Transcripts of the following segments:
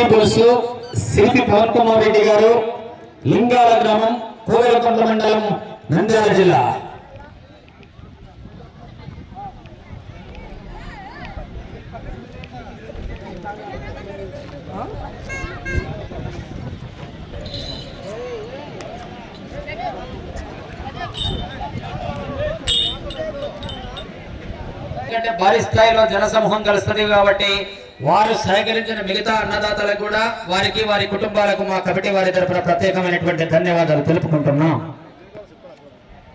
City bus CP Pawan Kumar Reddy garu Lingala గ్రామం కోవెలకొండ మండలం నంద్యాల జిల్లా. ఎందుకంటే భారీ స్థాయిలో జనసమూహం కలుస్తుంది కాబట్టి వారు సహకరించిన మిగతా అన్నదాతలకు కూడా వారికి వారి కుటుంబాలకు మా కమిటీ వారి తరపున ప్రత్యేకమైనటువంటి ధన్యవాదాలు తెలుపుకుంటున్నాం.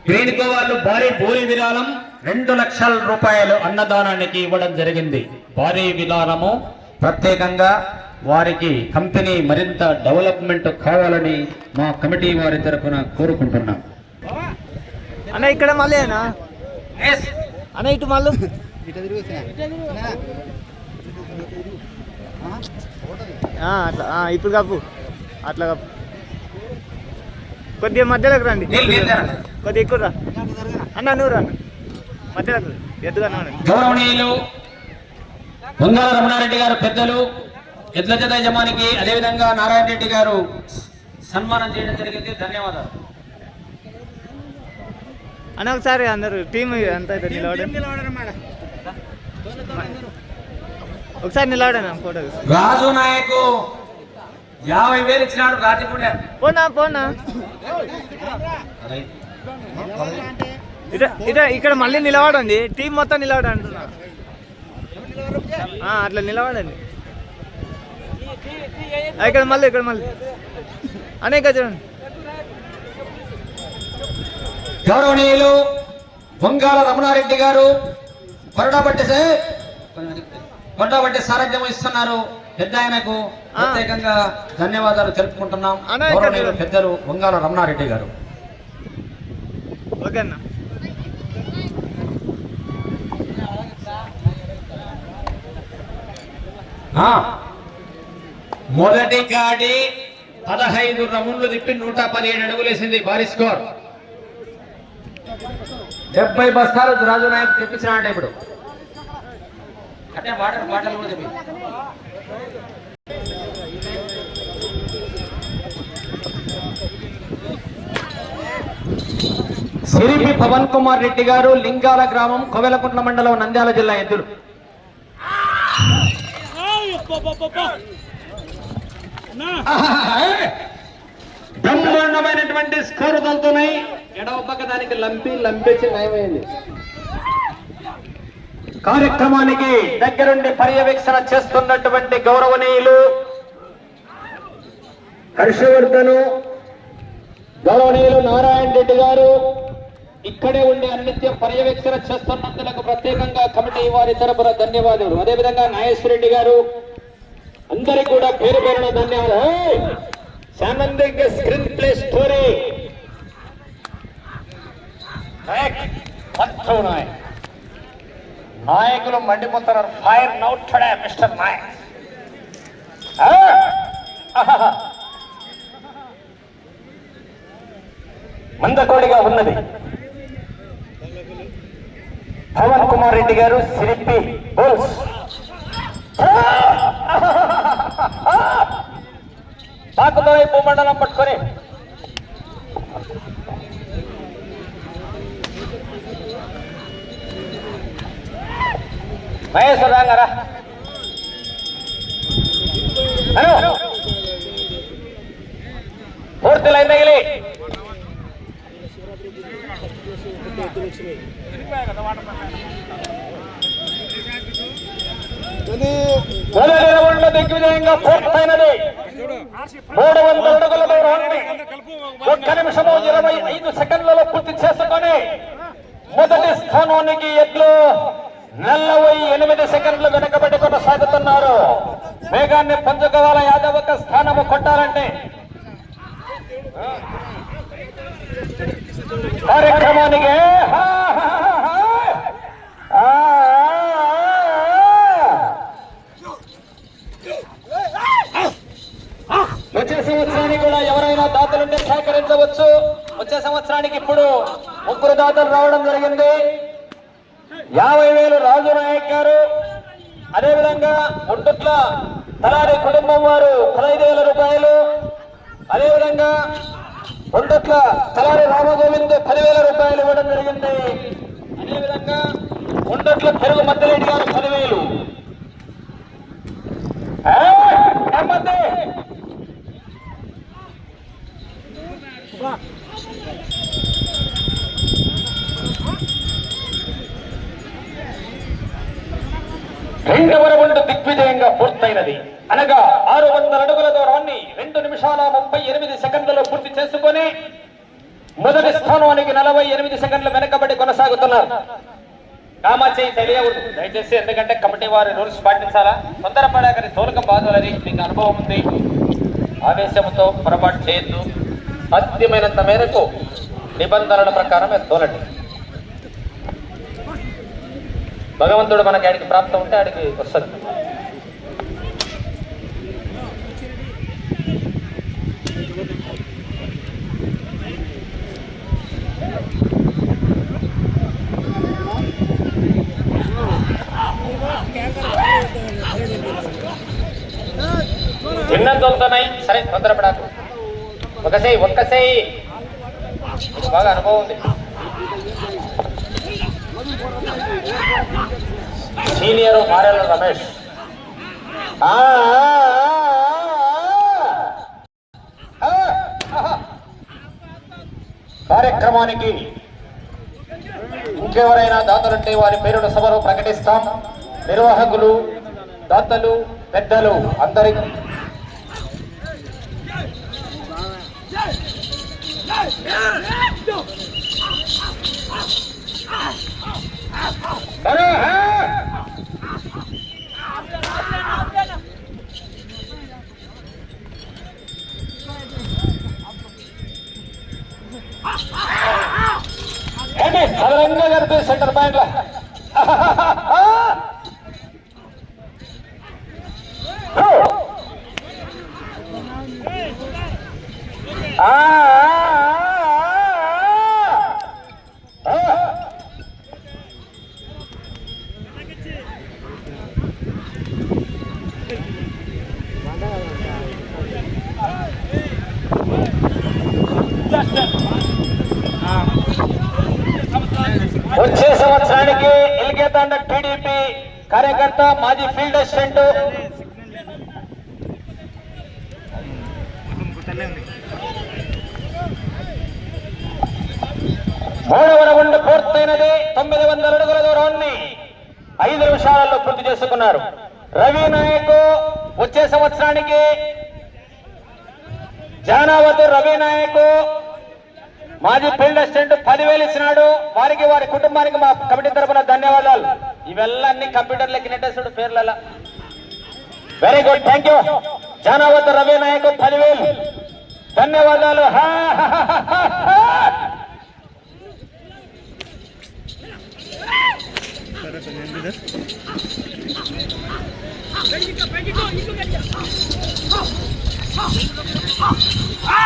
వేణుకో వాళ్ళు భారీ భూరి విరాళం రెండు లక్షల రూపాయలు అన్నదానానికి ఇవ్వడం జరిగింది. భారీ విరాళము ప్రత్యేకంగా వారికి కంపెనీ మరింత డెవలప్మెంట్ కావాలని మా కమిటీ వారి తరపున కోరుకుంటున్నాం. అన్న ఇక్కడ మళ్ళీ అన్న. అన్న ఇటు మళ్ళీ. అట్లా. ఆ, ఇప్పుడు కప్పు. అట్లా కప్పు. కొద్దిగా మధ్యలోకి రండి. కొద్దిగా ఎక్కువ రా. అన్న నువ్వు రా. అన్న. మధ్యలోకి. ఎద్దుగా గౌరవనీయులు బొంగాల రమణారెడ్డి గారు పెద్దలు ఎడ్ల జత యజమానికి అదేవిధంగా నారాయణ రెడ్డి గారు సన్మానం చేయడం జరిగింది. ధన్యవాదాలు. అన్న ఒకసారి అందరు టీం అంతా నిలబడండి ఒకసారి నిలబడండి ఫోటో. రాజు నాయకు యాభై వేలు ఇచ్చినాడు రాజపూడి పోనా పోనా? ఇట ఇక్కడ మళ్ళీ నిలబడండి. టీం మొత్తం నిలబడండి. అట్లా నిలబడండి. ఇక్కడ మళ్ళీ ఇక్కడ మళ్ళీ. అనేక చూడండి. గౌరవనీయులు బొంగాల రమణారెడ్డి గారు కొరడాబట్టి కొరడాబట్టి సారథ్యం ఇస్తున్నారు. పెద్ద ఆయనకు ప్రత్యేకంగా ధన్యవాదాలు తెలుపుకుంటున్నాం. పెద్దలు బొంగాల రమణారెడ్డి గారు. మొదటి కాడి పదహైదు రౌండ్లు తిప్పి నూట పదిహేడు అడుగులు వేసింది భారీ స్కోర్. డెబ్బై బస్తాలు రాజు నాయక్ తెప్పించినాడు ఇప్పుడు. అంటే వాటర్ బాటలు కూడా తెప్పి సిరిపి పవన్ కుమార్ రెడ్డి గారు లింగాల గ్రామం కొవెలకుంట్ల మండలం నంద్యాల జిల్లా ఎద్దులు. బ్రహ్మాండమైనటువంటి స్కోరు తలుతున్నాయి. ఎడవ పక్క దానికి లంపి లంపేసి నయమైంది. కార్యక్రమానికి దగ్గరుండి పర్యవేక్షణ చేస్తున్నటువంటి గౌరవనీయులు హర్షవర్ధను గౌరవనీయులు నారాయణ రెడ్డి గారు ఇక్కడే ఉండి అన్నిత్యం పర్యవేక్షణ చేస్తున్నందులకు ప్రత్యేకంగా కమిటీ వారి తరపున ధన్యవాదాలు అదేవిధంగా నాగేశ్వరరెడ్డి గారు అందరికి కూడా పేరు పేరున ధన్యవాదాలు. Screen play story. నాయకులు మండిపోతున్నారు ఫైర్ నౌట్ మిస్టర్ నాయక్ మందకోడిగా ఉన్నది పవన్ కుమార్ రెడ్డి గారు సిరిపి బోల్స్ పాకులో భూమండలం పట్టుకొని మహేశ్వర రాంగారా హలో? పూర్తి లైన్ తగిలి మొదటి రౌండ్ దిగ్విజయంగా పూర్తయినది. మూడు వందల అడుగుల దూరాన్ని ఒక్క నిమిషము ఇరవై ఐదు సెకండ్లలో పూర్తి చేసుకొని మొదటి స్థానానికి ఎట్లు నలభై ఎనిమిది సెకండ్లు వెనకబడి కొనసాగుతున్నారు. వేగాన్ని పంచుకోవాల యాదవ్ ఒక స్థానము కొట్టాలంటే? కార్యక్రమానికి వచ్చే సంవత్సరానికి కూడా ఎవరైనా దాతలుంటే సహకరించవచ్చు. వచ్చే సంవత్సరానికి ఇప్పుడు ముగ్గురు దాతలు రావడం జరిగింది. యాభై వేలు రాజు నాయక్ గారు. అదేవిధంగా ముందుట్ల తలారి కుటుంబం వారు పదహైదు వేల రూపాయలు. అదేవిధంగా ఉండట్ల తలారి రామగోవింద్ పదివేల రూపాయలు ఇవ్వడం జరిగింది. అదేవిధంగా ఉండట్ల పెరుగు మద్దరెడ్డి గారు పదివేలు. నెమ్మది! రెండవ రౌండ్ దిగ్విజయంగా పూర్తయినది. అనగా ఆరు వందల అడుగుల దూరాన్ని రెండు నిమిషాల ముప్పై ఎనిమిది సెకండ్లలో పూర్తి చేసుకొని మొదటి స్థానానికి నలభై ఎనిమిది సెకండ్లు వెనకబడి కొనసాగుతున్నారు. కామాచేయి తెలియకూడదు దయచేసి ఎందుకంటే కమిటీ వారి రూల్స్ పాటించాలా? తొందరపడాకని తోలకం బాధలని మీకు అనుభవం ఉంది. ఆవేశంతో పొరపాటు చేయొద్దు. సాధ్యమైనంత మేరకు నిబంధనల ప్రకారమే తోలండి. భగవంతుడు మనకి ఆడికి ప్రాప్తం ఉంటే ఆడికి వస్తుంది. చిన్న సరే తొందరపడాకు. ఒక సెయ్యి బాగా అనుభవం ఉంది. సీనియర్ మారెల రమేష్. కార్యక్రమానికి ఇంకెవరైనా దాతలుంటే వారి పేరును సభలో ప్రకటిస్తాం. నిర్వాహకులు దాతలు పెద్దలు అందరి అరే, அவர் எங்க இருந்து சென்டர் பேங்க்ல ஆ. Field assistant. మూడవ రౌండ్ పూర్తయినది. తొమ్మిది వందల అడుగుల దూరాన్ని ఐదు నిమిషాలలో పూర్తి చేసుకున్నారు. రవి నాయక్ వచ్చే సంవత్సరానికి జానావతి రవి నాయక్ మాజీ ఫీల్డ్ అసిస్టెంట్ పదివేలు ఇచ్చినాడు. వారికి వారి కుటుంబానికి మా కమిటీ తరపున ధన్యవాదాలు. ఇవెల్లా అన్ని కంప్యూటర్లకి నెట్టేసాడు పేర్లలో. Very good thank you Janavath Ravi Nayak పదివేలు. ధన్యవాదాలు. Ah!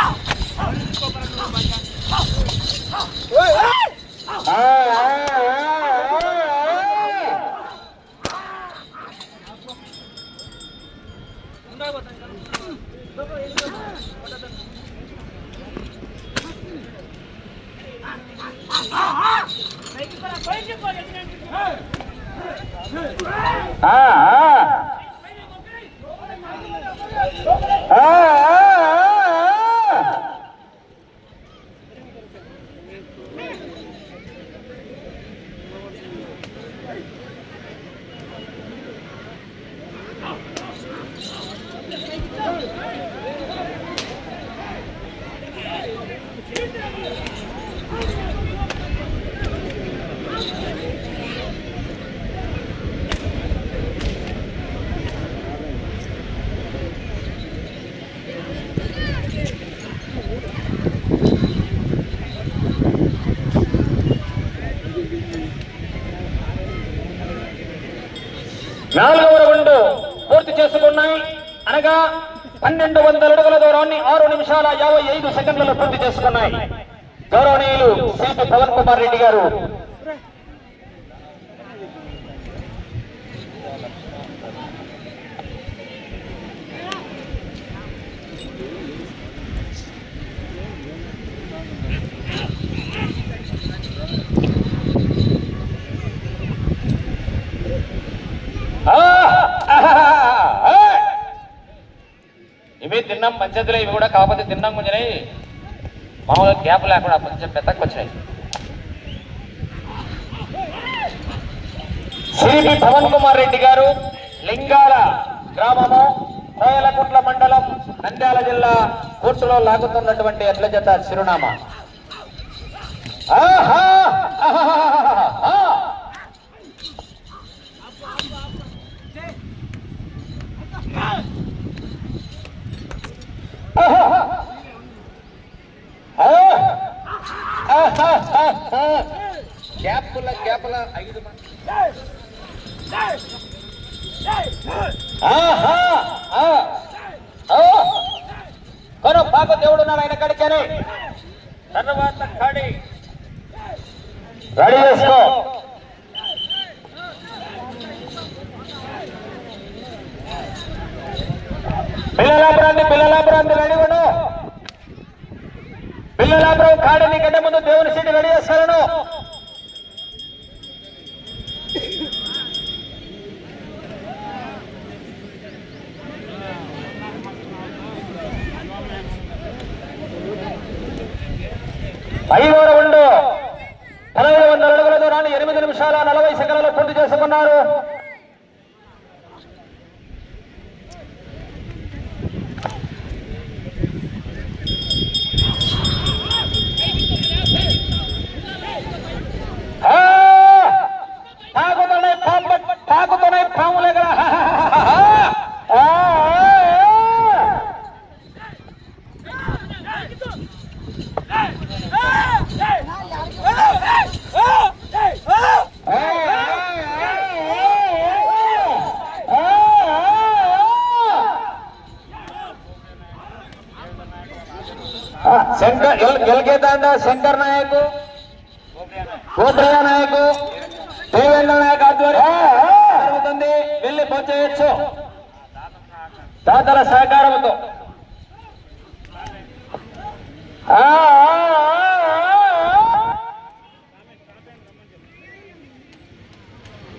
నాలుగవ రౌండ్ పూర్తి చేసుకున్నాయి. అనగా పన్నెండు వందల అడుగుల దూరాన్ని ఆరు నిమిషాల యాభై ఐదు సెకండ్లలో పూర్తి చేసుకున్నాయి. గౌరవనీయులు సిపి పవన్ కుమార్ రెడ్డి గారు ఇవి తిన్నాం మంచిదిలే ఇవి కూడా కాకపోతే తిన్నాం కొంచెం మామూలుగా గ్యాప్ లేకుండా కొంచెం పెద్దకు వచ్చినాయి. సిరిపి పవన్ కుమార్ రెడ్డి గారు లింగాల గ్రామము కోయలకుంట్ల మండలం నంద్యాల జిల్లా కోర్టులో లాగుతున్నటువంటి ఎట్ల జత చిరునామా ఆహా ఆహాహాహాహా! ఆహాహా! ఐదు మంది కొను పాప దేవుడు ఉన్నాడు ఆయన కడికని తర్వాత కడి రెడీ చేసుకో పిల్లలాపురాన్ని పిల్లలాపురాన్ని రెడీ ఉండు పిల్లలాపురం కాడని గడ్డ ముందు దేవుని సీటు రెడీ చేస్తాను ఐదవ రౌండ్ పదహైదు వందల అడుగుల దూరాన్ని ఎనిమిది నిమిషాల నలభై సెకండ్లలో పూర్తి చేసుకున్నారు. గెలికేతాండ శంకర్ నాయక్? కోట్రయ్య నాయక్? దేవేంద్ర నాయక్ ఆధ్వర్యం వెళ్ళి పోచేయచ్చు దాతల సహకారంతో.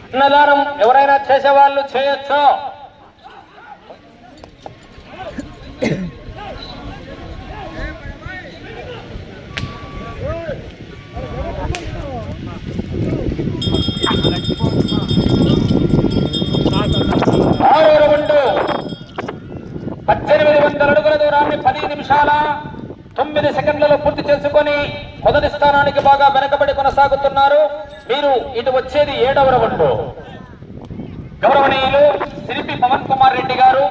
అన్నదానం ఎవరైనా చేసేవాళ్ళు చేయొచ్చు ఆరో రౌండ్ పద్దెనిమిది వందల అడుగుల దూరాన్ని పది నిమిషాల తొమ్మిది సెకండ్లలో పూర్తి చేసుకొని మొదటి స్థానానికి బాగా వెనకబడి కొనసాగుతున్నారు. మీరు ఇటు వచ్చేది ఏడవ రౌండ్. గౌరవనీయులు సిరిపి పవన్ కుమార్ రెడ్డి గారు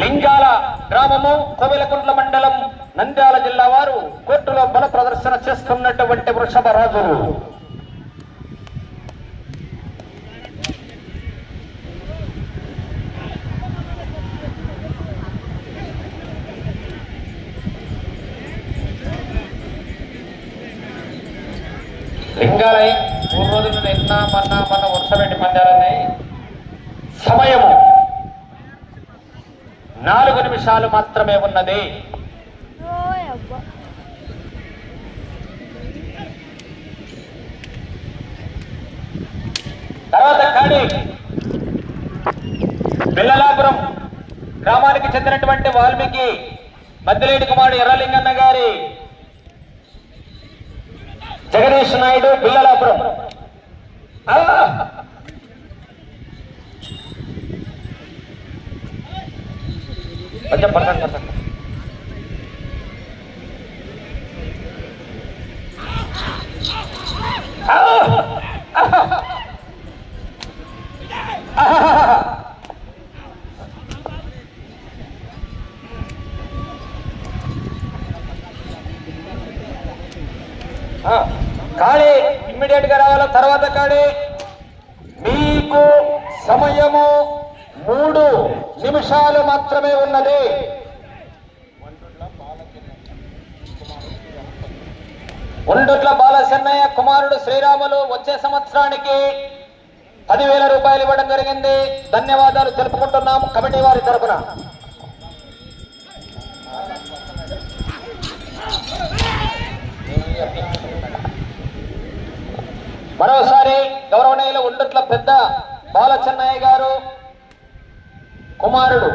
లింగాల గ్రామము కోవిలకుంట్ల మండలం నంద్యాల జిల్లా వారు కోర్టులో బల ప్రదర్శన చేస్తున్నటువంటి వృషభ రాజులు లింగాలై మూడు రోజులు నిన్న మొన్న మొన్న వర్షపెట్టి పందాలని సమయము. నాలుగు నిమిషాలు మాత్రమే ఉన్నది. తర్వాత కాడి పిల్లలాపురం గ్రామానికి చెందినటువంటి వాల్మీకి మద్దిలేటి కుమారుడు ఎర్రలింగన్న గారి Jagadish Naidu Ah! Macam pasang. Ah! Ah! కాళే ఇమ్మీడియట్గా రావాల? తర్వాత కాళే మీకు సమయము మూడు నిమిషాలు మాత్రమే ఉన్నది. ఉండొట్ల బాలచెన్నయ్య కుమారుడు శ్రీరాములు వచ్చే సంవత్సరానికి పదివేల రూపాయలు ఇవ్వడం జరిగింది. ధన్యవాదాలు తెలుపుకుంటున్నాము కమిటీ వారి తరపున. మరోసారి గౌరవనీయులు ఉండట్ల పెద్ద బాలచెన్నయ్య గారు కుమారుడు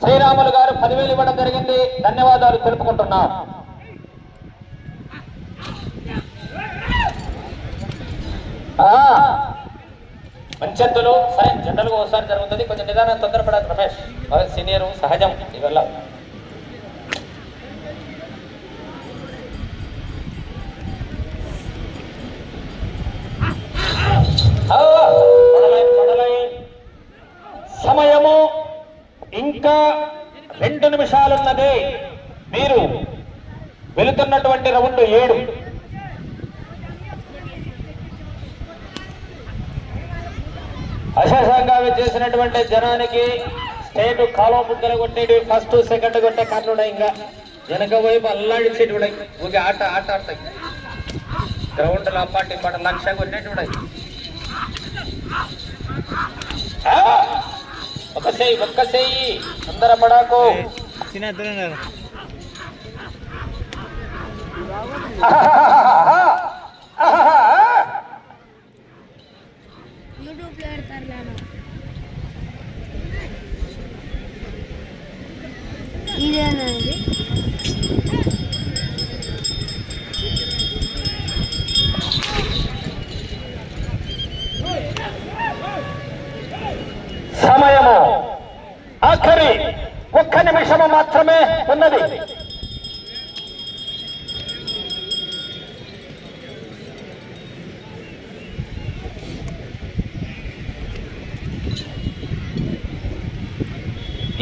శ్రీరాములు గారు పదివేలు ఇవ్వడం జరిగింది. ధన్యవాదాలు తెలుపుకుంటున్నాం. మంచెత్తులు సరే జనరల్గా ఒకసారి జరుగుతుంది. కొంచెం నిదానం తొందరపడాలి రమేష్. సీనియర్ సహజం ఇవల్ల. రెండు ఏడు. అశేషంగా చేసినటువంటి జనానికి స్టేట్ కాలువ బుగ్గలు కొట్టేది ఫస్ట్ సెకండ్ కొట్టే కర్ణుడు ఇంకా. వెనక వైపు అల్లాడిచ్చేటి కూడా ఆట ఆట ఆడతాయి. గ్రౌండ్లో అప్పాటి పాట లక్ష కొట్టేటి ఒక చెయ్యి ఒక్క చెయ్యి. అందర పడాకు. చిన్న ఇదేనండి సమయము ఆఖరి ఒక్క నిమిషము మాత్రమే ఉన్నది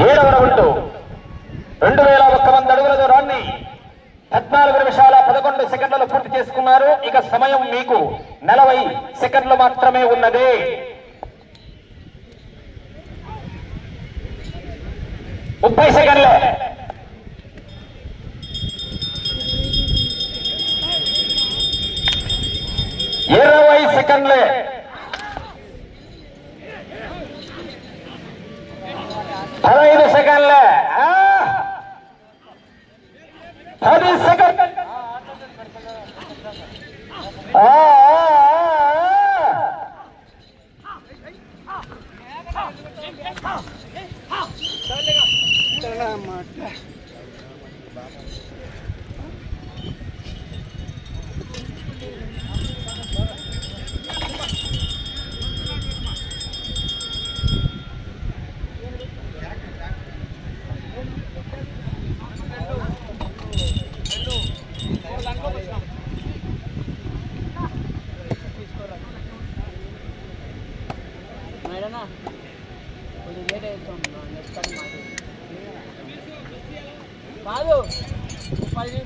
ఏడవ రౌండ్ రెండు వేల ఒక్క వంద అడుగుల దూరాన్ని పద్నాలుగు నిమిషాల సెకండ్లలో పూర్తి చేసుకున్నారు. ఇక సమయం మీకు నలభై సెకండ్లు మాత్రమే ఉన్నది. ముప్పై సెకండ్లు. ఇరవై సెకండ్లే. పదహైదు సెకండ్లే. పది సెకండ్ మాట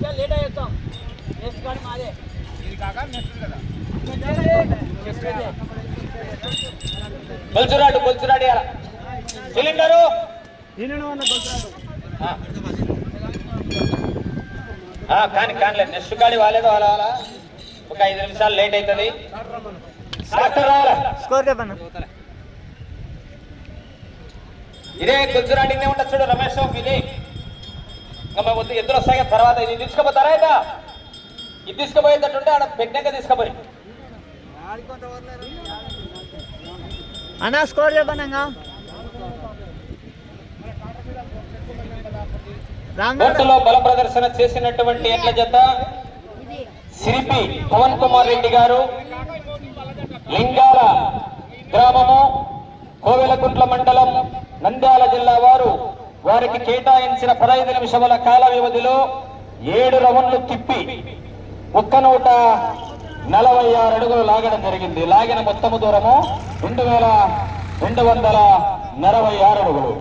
నిమిషాలు లేట్ అయ్యేస్తాం నెక్స్ట్ కానీ మాదే. బొల్చురాడు బొల్చురాడు ఇయ్యాల. సిలిండరు. కాని కానిలే నెక్స్ట్ కాడి వాలేదు వాళ్ళ వాళ్ళ ఒక ఐదు నిమిషాలు లేట్ అవుతుంది స్కోర్ చెప్పన్న. ఇదే గుజరాతీనే ఉంటుంది చూడు రమేష్ ఇది ఇంకా వద్దు ఎద్దులు వస్తాయి తర్వాత ఇది తీసుకుపోతారా ఇక? ఇది తీసుకుపోయేటట్టుంటే ఆడ పెట్టాక తీసుకుపోయి. అన్న స్కోర్ చెప్పన్నా రామ్ కోర్టులో బల ప్రదర్శన చేసినటువంటి ఎడ్ల జత సిరిపి పవన్ కుమార్ రెడ్డి గారు లింగాల గ్రామము కోవెలకుంట్ల మండలం నంద్యాల జిల్లా వారు వారికి కేటాయించిన పదహైదు నిమిషముల కాల వ్యవధిలో ఏడు రౌండ్లు తిప్పి ఒక్క నూట నలభై ఆరు అడుగులు లాగడం జరిగింది. లాగిన మొత్తము దూరము రెండు వేల రెండు వందల నలభై ఆరు అడుగులు.